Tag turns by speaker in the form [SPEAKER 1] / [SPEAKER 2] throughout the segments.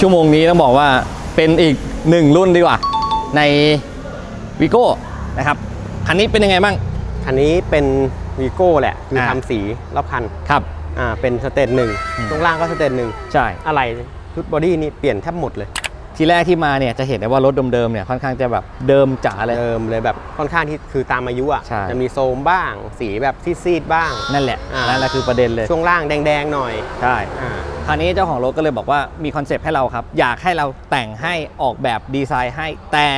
[SPEAKER 1] ชั่วโมงนี้ต้องบอกว่าเป็นอีกหนึ่งรุ่นดีกว่า ในวิโก้นะครับคันนี้เป็นยังไงบ้าง
[SPEAKER 2] คันนี้เป็นวีโก้แหละ คือ
[SPEAKER 1] อ่า
[SPEAKER 2] ทำสีรอบคัน
[SPEAKER 1] ครับ
[SPEAKER 2] อ่าเป็นสเตจหนึ่ง
[SPEAKER 1] อืม
[SPEAKER 2] ตรงล่างก็สเตจหนึ่ง
[SPEAKER 1] ใช่
[SPEAKER 2] อะไรชุดบอดี้นี่เปลี่ยนแทบหมดเลย
[SPEAKER 1] ทีแรกที่มาเนี่ยจะเห็นได้ว่ารถเดิมๆเนี่ยค่อนข้างจะแบบเดิมจ๋าเลย
[SPEAKER 2] เดิมเลยแบบค่อนข้างที่คือตามอายุอะ
[SPEAKER 1] ใช่
[SPEAKER 2] จะมีโซมบ้าง สีแบบซีดๆบ้าง
[SPEAKER 1] นั่นแหละ
[SPEAKER 2] อ่านั่
[SPEAKER 1] นั่นแหละคือประเด็นเลย
[SPEAKER 2] ช่วงล่างแดงๆหน่อย
[SPEAKER 1] ใช่
[SPEAKER 2] อ่า
[SPEAKER 1] คราวนี้เจ้าของรถก็เลยบอกว่ามีคอนเซปต์ให้เราครับ อยากให้เราแต่งให้ออกแบบดีไซน์ให้ แต่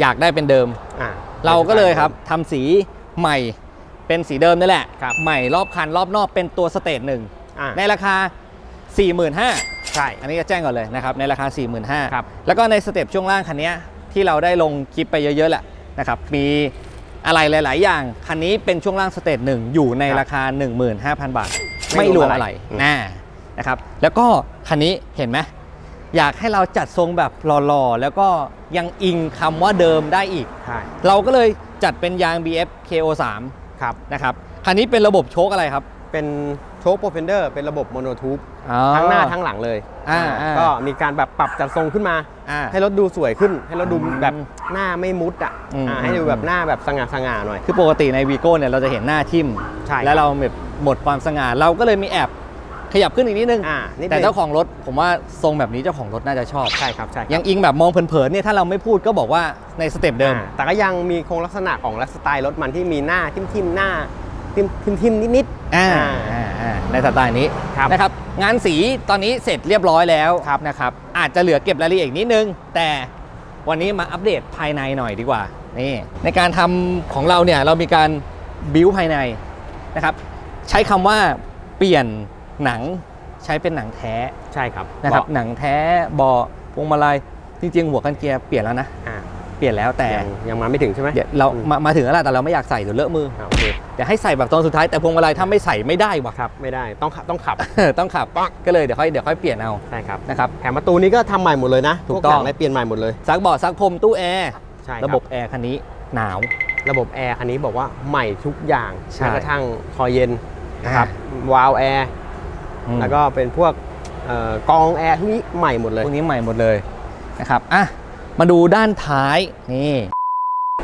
[SPEAKER 1] อยากได้เป็นเดิม
[SPEAKER 2] อ่า
[SPEAKER 1] เราก็เลยครับทำสีใหม่เป็นสีเดิมนี่แหละ
[SPEAKER 2] ครับ
[SPEAKER 1] ใหม่รอบคันรอบนอกเป็นตัวสเตจหนึ่ง
[SPEAKER 2] อ่า
[SPEAKER 1] ในราคา 45,000
[SPEAKER 2] ใช่
[SPEAKER 1] อันนี้จะแจ้งก่อนเลยนะครับ ในราคา 45,000
[SPEAKER 2] ครับ
[SPEAKER 1] แล้วก็ในสเต็ปช่วงล่างคันนี้ที่เราได้ลงคลิปไปเยอะๆแหละนะครับ มีอะไรหลาย ๆ อย่าง คันนี้เป็นช่วงล่างสเตจหนึ่งอยู่ในราคา 15,000 บาท
[SPEAKER 2] ไม่
[SPEAKER 1] ไม่ร
[SPEAKER 2] ร
[SPEAKER 1] ว
[SPEAKER 2] ว
[SPEAKER 1] ม
[SPEAKER 2] ม
[SPEAKER 1] อะ
[SPEAKER 2] อะไรไรอืม
[SPEAKER 1] นะ นะครับแล้วก็คันนี้เห็นไหมอยากให้เราจัดทรงแบบหล่อๆ แล้วก็ยังอิงคำว่าเดิมได้อีก
[SPEAKER 2] ใช่
[SPEAKER 1] เราก็เลยจัดเป็นยาง BF KO3
[SPEAKER 2] ครับ
[SPEAKER 1] นะครับ คันนี้เป็นระบบโชคอะไรครับ
[SPEAKER 2] เป็นโชคโปรเฟนเดอร์เป็นระบบโมโนทูบ
[SPEAKER 1] อ๋อ
[SPEAKER 2] ทั้งหน้าทั้งหลังเลย
[SPEAKER 1] อ่า
[SPEAKER 2] อ่า
[SPEAKER 1] อ่า
[SPEAKER 2] ก็มีการแบบปรับจัดทรงขึ้นมา
[SPEAKER 1] อ่า
[SPEAKER 2] ให้รถดูสวยขึ้น ให้รถดู
[SPEAKER 1] อืม
[SPEAKER 2] แบบหน้าไม่มุดอะ
[SPEAKER 1] อืม
[SPEAKER 2] อ่าให้ดูแบบหน้าแบบสง่าสง่าๆหน่อย
[SPEAKER 1] คือปกติในวีโก้เนี่ยเราจะเห็นหน้าทิ่ม
[SPEAKER 2] ใช่
[SPEAKER 1] แล้วเราแบบหมดความสง่า เราก็เลยมีแอบ ขยับขึ้นอีกนิดนึง
[SPEAKER 2] อ่านี่
[SPEAKER 1] แต่เจ้าของรถผมว่าทรงแบบนี้เจ้าของรถน่าจะชอบ
[SPEAKER 2] ใช่ครับใช่ครับ
[SPEAKER 1] ยังอิงแบบมองเผินๆเนี่ยถ้าเราไม่พูดก็บอกว่าในสเต็ปเดิม
[SPEAKER 2] อ่าแต่ก็ยังมีโครงลักษณะของสไตล์รถมันที่มีหน้าทิ่มทิมๆหน้าทิมทิมทิมๆนิดๆ
[SPEAKER 1] อ่า
[SPEAKER 2] อ่า
[SPEAKER 1] อ่าอ่าในสไตล์นี้
[SPEAKER 2] ครับ
[SPEAKER 1] นะครับงานสีตอนนี้เสร็จเรียบร้อยแล้วนะครับอาจจะเหลือเก็บรายละเอียดอีกนิดนึง แต่วันนี้มาอัปเดตภายในหน่อยดีกว่านี่ในการทำของเราเนี่ยเรามีการบิวภายในนะครับใช้คำว่าเปลี่ยน หนังใช้เป็นหนังแท้
[SPEAKER 2] ใช่ครับ
[SPEAKER 1] นะครับ
[SPEAKER 2] เา
[SPEAKER 1] หนังแท้เบาะพวงมาลัยจริงๆ หัวกันเกียร์เปลี่ยนแล้วนะ
[SPEAKER 2] อ่า
[SPEAKER 1] เปลี่ยนแล้วแต่
[SPEAKER 2] ยังยังมาไม่ถึงใช่ไหม
[SPEAKER 1] เดี๋ยวเรา
[SPEAKER 2] อืม
[SPEAKER 1] มามาถึงแล้วล่ะแต่เราไม่อยากใส่เดี๋ยวเลอะมือ
[SPEAKER 2] อ่าโอเค
[SPEAKER 1] เดี๋ยวให้ใส่แบบตอนสุดท้ายแต่พวงมาลัยถ้าไม่ใส่ไม่ได้ว่ะ
[SPEAKER 2] ครับไม่ได้ต้องขับต้องขับ
[SPEAKER 1] ต้องขับก็เลยเดี๋ยวค่อยเดี๋ยวค่อยเปลี่ยนเอา
[SPEAKER 2] ใช่ครับ
[SPEAKER 1] นะครับ
[SPEAKER 2] แถมประตูนี้ก็ทำใหม่หมดเลยนะ
[SPEAKER 1] ถูก
[SPEAKER 2] พว
[SPEAKER 1] ต้อง
[SPEAKER 2] หนัอะไรเปลี่ยนใหม่หมดเลย
[SPEAKER 1] ซักเบาะซักพรมตู้แอร์
[SPEAKER 2] ใช่ค
[SPEAKER 1] ระบบแอร์คันนี้หนาว
[SPEAKER 2] ระบบแอร์คันนี้บอกว่าใหม่ทุกอย่าง
[SPEAKER 1] ใช่
[SPEAKER 2] แม้กระทั่งคอยเย็นนะครับวาล์วแอร์
[SPEAKER 1] อืม
[SPEAKER 2] แล้วก็เป็นพวกเอ่อกรองแอร์ทุกนี้ใหม่หมดเลย
[SPEAKER 1] พวกนี้ใหม่หมดเลยนะครับอะมาดูด้านท้ายนี่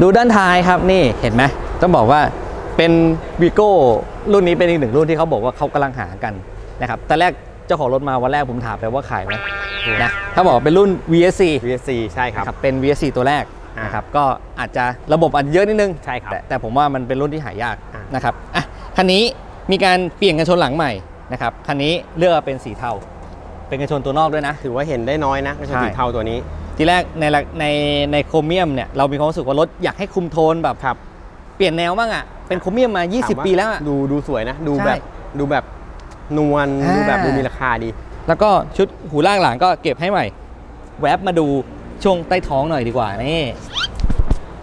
[SPEAKER 1] ดูด้านท้ายครับนี่เห็นไหมต้องบอกว่าเป็นวีโก้รุ่นนี้เป็นอีกหนึ่งรุ่นที่เขาบอกว่าเขากำลังหากันนะครับแต่แรกเจ้าของรถมาวันแรกผมถามไปว่าขายไหม
[SPEAKER 2] อืม
[SPEAKER 1] นะถ้าบอกว่าเป็นรุ่น VSC
[SPEAKER 2] VSC ใช่ครับ
[SPEAKER 1] นะครับเป็น VSC ตัวแรก
[SPEAKER 2] อ่าน
[SPEAKER 1] นะครับก็อาจจะระบบอาจจะเยอะนิดนึง
[SPEAKER 2] ใช่ครับ
[SPEAKER 1] แต่แต่ผมว่ามันเป็นรุ่นที่หายาก
[SPEAKER 2] อ่าน
[SPEAKER 1] นะครับอะคันนี้มีการเปลี่ยนกันชนหลังใหม่ นะครับคันนี้เลือกเป็นสีเทา เป็นกันชนตัวนอกด้วยนะ
[SPEAKER 2] ถือว่าเห็นได้น้อยนะกระชน
[SPEAKER 1] ใช่
[SPEAKER 2] สีเทาตัวนี้
[SPEAKER 1] ทีแรกในละในในโครเมียมเนี่ยเรามีความรู้สึกว่ารถอยากให้คุมโทนแบบ
[SPEAKER 2] ครับ
[SPEAKER 1] เปลี่ยนแนวบ้างอะเป็นโครเมียมมา
[SPEAKER 2] ถาม
[SPEAKER 1] 20 ปีแล้วอะ
[SPEAKER 2] ดูดูสวยนะ ดู
[SPEAKER 1] ใช่
[SPEAKER 2] แบบดูแบบนวล
[SPEAKER 1] อ่า
[SPEAKER 2] ดูแบบดูมีราคาดี
[SPEAKER 1] แล้วก็ชุดหูล่างหลังก็เก็บให้ใหม่ แวบมาดูช่วงใต้ท้องหน่อยดีกว่านี่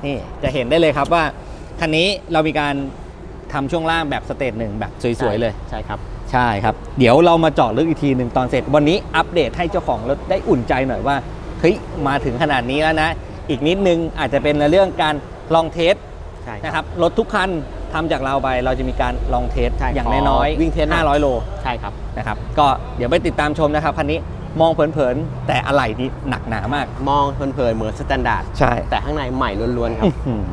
[SPEAKER 1] นี่จะเห็นได้เลยครับว่าคันนี้เรามีการ ทำช่วงล่างแบบสเตจหนึ่งแบบสวยๆเลย
[SPEAKER 2] ใช่ครับ
[SPEAKER 1] ใช่ครับ เดี๋ยวเรามาเจาะลึกอีกทีหนึ่งตอนเสร็จ วันนี้อัปเดตให้เจ้าของรถได้อุ่นใจหน่อยว่าเฮ้ยมาถึงขนาดนี้แล้วนะ อีกนิดนึงอาจจะเป็นในเรื่องการลองเทส
[SPEAKER 2] ใช่
[SPEAKER 1] นะครับรถทุกคันทำจากเราไปเราจะมีการลองเทส
[SPEAKER 2] ใช่
[SPEAKER 1] อย่าง
[SPEAKER 2] ขอ
[SPEAKER 1] น้อย
[SPEAKER 2] วิ่งเทสหน่อย
[SPEAKER 1] 500 โล
[SPEAKER 2] ใช่ครับ
[SPEAKER 1] นะครับ ก็เดี๋ยวไปติดตามชมนะครับคันนี้มองเผินๆแต่อะไหล่นี่หนักหนามาก
[SPEAKER 2] มองเพลินๆเหมือนสแตนดาร์ด
[SPEAKER 1] ใช่
[SPEAKER 2] แต่ข้างในใหม่ล้วนๆครับ
[SPEAKER 1] อื้อหือ